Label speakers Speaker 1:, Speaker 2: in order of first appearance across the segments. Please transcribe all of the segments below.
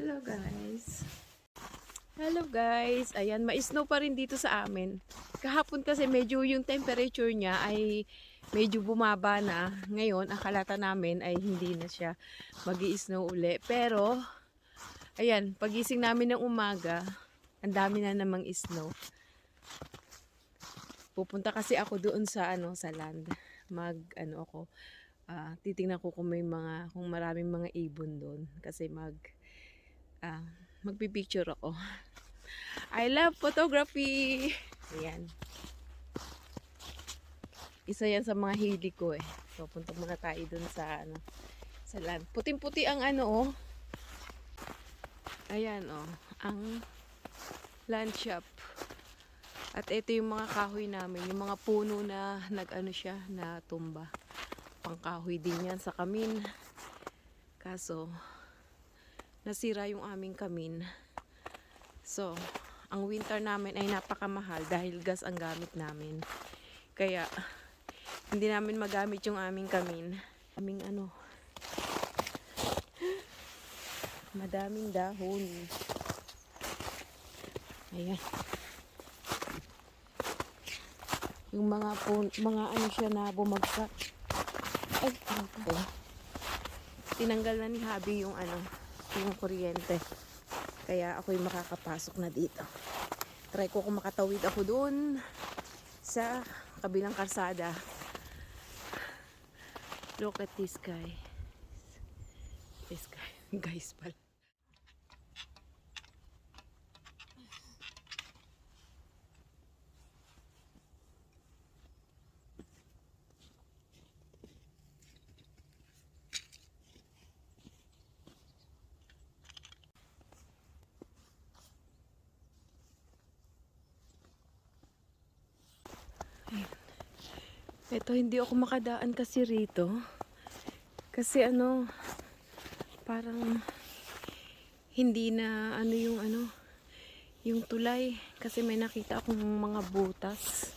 Speaker 1: Hello guys. Hello guys. Ayan, ma-snow pa rin dito sa amin. Kahapon kasi medyo yung temperature niya ay medyo bumaba na. Ngayon, akalata namin ay hindi na siya mag snow uli. Pero, ayan, pagising namin ng umaga, ang dami na namang snow. Pupunta kasi ako doon sa ano sa land. Mag ano ako ah, titingnan ko kung may mga kung maraming mga ibon doon kasi mag ah, magpipicture ako. I love photography. Ayan. Isa yan sa mga hili ko eh. So, punta muna tayo dun sa, ano, sa land. Puting-puti ang ano, oh. Ayan, oh. Ang land shop. At ito yung mga kahoy namin. Yung mga puno na nag-ano siya, na tumba. Pangkahoy din yan sa kamin. Kaso, nasira yung aming kamin. So, ang winter namin ay napakamahal dahil gas ang gamit namin. Kaya, hindi namin magamit yung aming kamin. Aming ano, madaming dahon. Ayan. Yung mga pun- mga ano siya na bumagsak. Ay, ano? Tinanggal na ni Habi yung ano, yung kuryente. Kaya ako'y makakapasok na dito. Try ko kung makatawid ako doon sa kabilang karsada. Look at this guy. This guy. Guys pala. Ito, hindi ako makadaan kasi rito. Kasi ano, parang hindi na ano yung ano, yung tulay. Kasi may nakita akong mga butas.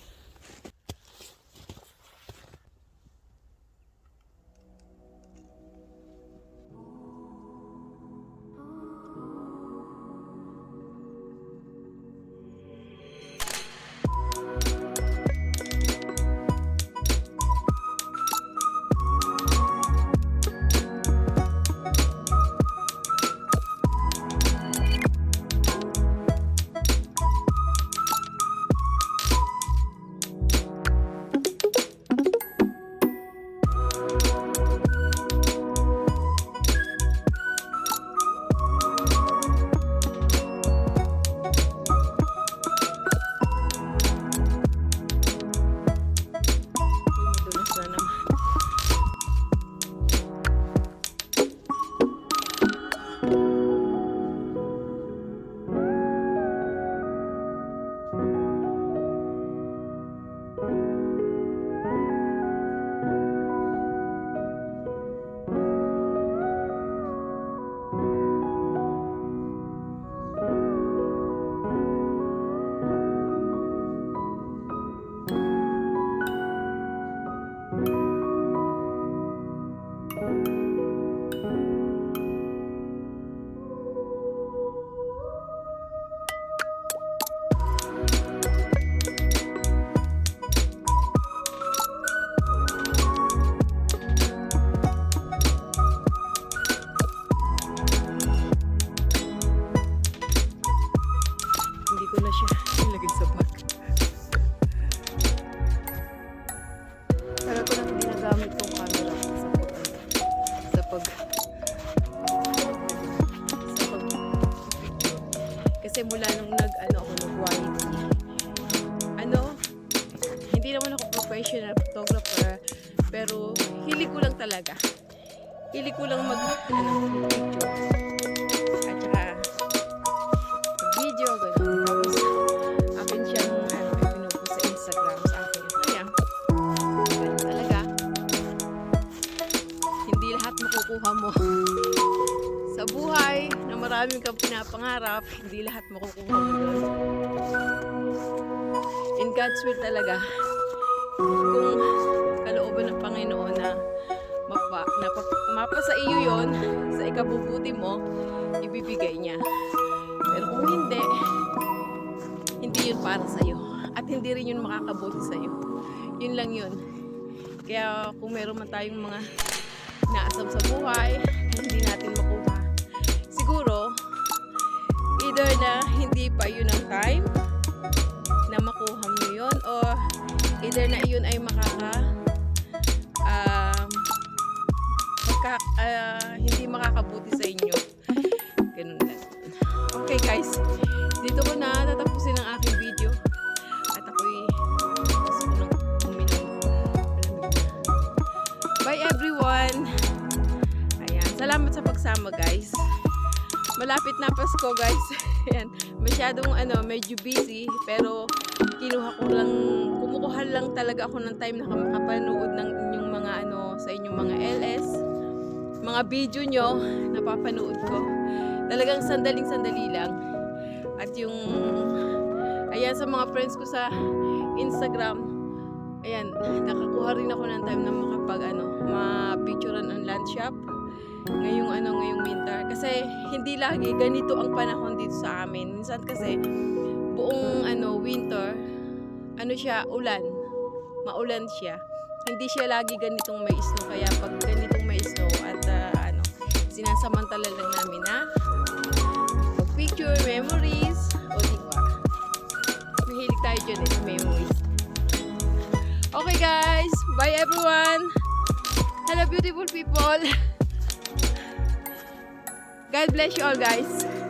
Speaker 1: Hindi ko na siya ilagay sa bag. Pero ko lang ginagamit tong camera ko sa pag sa pag sa pag kasi mula nung nag ano ako nag ano? Hindi naman ako professional photographer pero hili ko lang talaga. Hili ko lang mag ano, picture pinapangarap, hindi lahat makukuha mo doon. In God's will talaga, kung kalooban ng Panginoon na mapa, Napa- mapasa iyo yon sa ikabubuti mo, ibibigay niya. Pero kung hindi, hindi yun para sa'yo. At hindi rin yun makakabuti sa'yo. Yun lang yun. Kaya kung meron man tayong mga naasam sa buhay, hindi natin makuha, either na yun ay makaka um, magka, ah, hindi makakabuti sa inyo. Ganun lang. Okay guys, dito ko na tatapusin ang aking video. At ako'y gusto ko nang. Bye everyone! Ayan, salamat sa pagsama guys. Malapit na Pasko guys. Ayan, masyadong ano, medyo busy pero kinuha ko lang, kumukuha lang talaga ako ng time na makapanood ng inyong mga ano, sa inyong mga LS, mga video nyo, napapanood ko. Talagang sandaling sandali lang. At yung, ayan sa mga friends ko sa Instagram, ayan, nakakuha rin ako ng time na makapag ano, ma-picturean ang land shop ngayong ano ngayong winter kasi hindi lagi ganito ang panahon dito sa amin minsan kasi buong ano winter ano siya ulan. Maulan siya. Hindi siya lagi ganitong may snow kaya pag ganitong may snow at ah, ano sinasamantala lang namin na picture memories. O di ba? Mahilig tayo dyan eh memories. Okay guys. Bye everyone. Hello beautiful people. God bless you all guys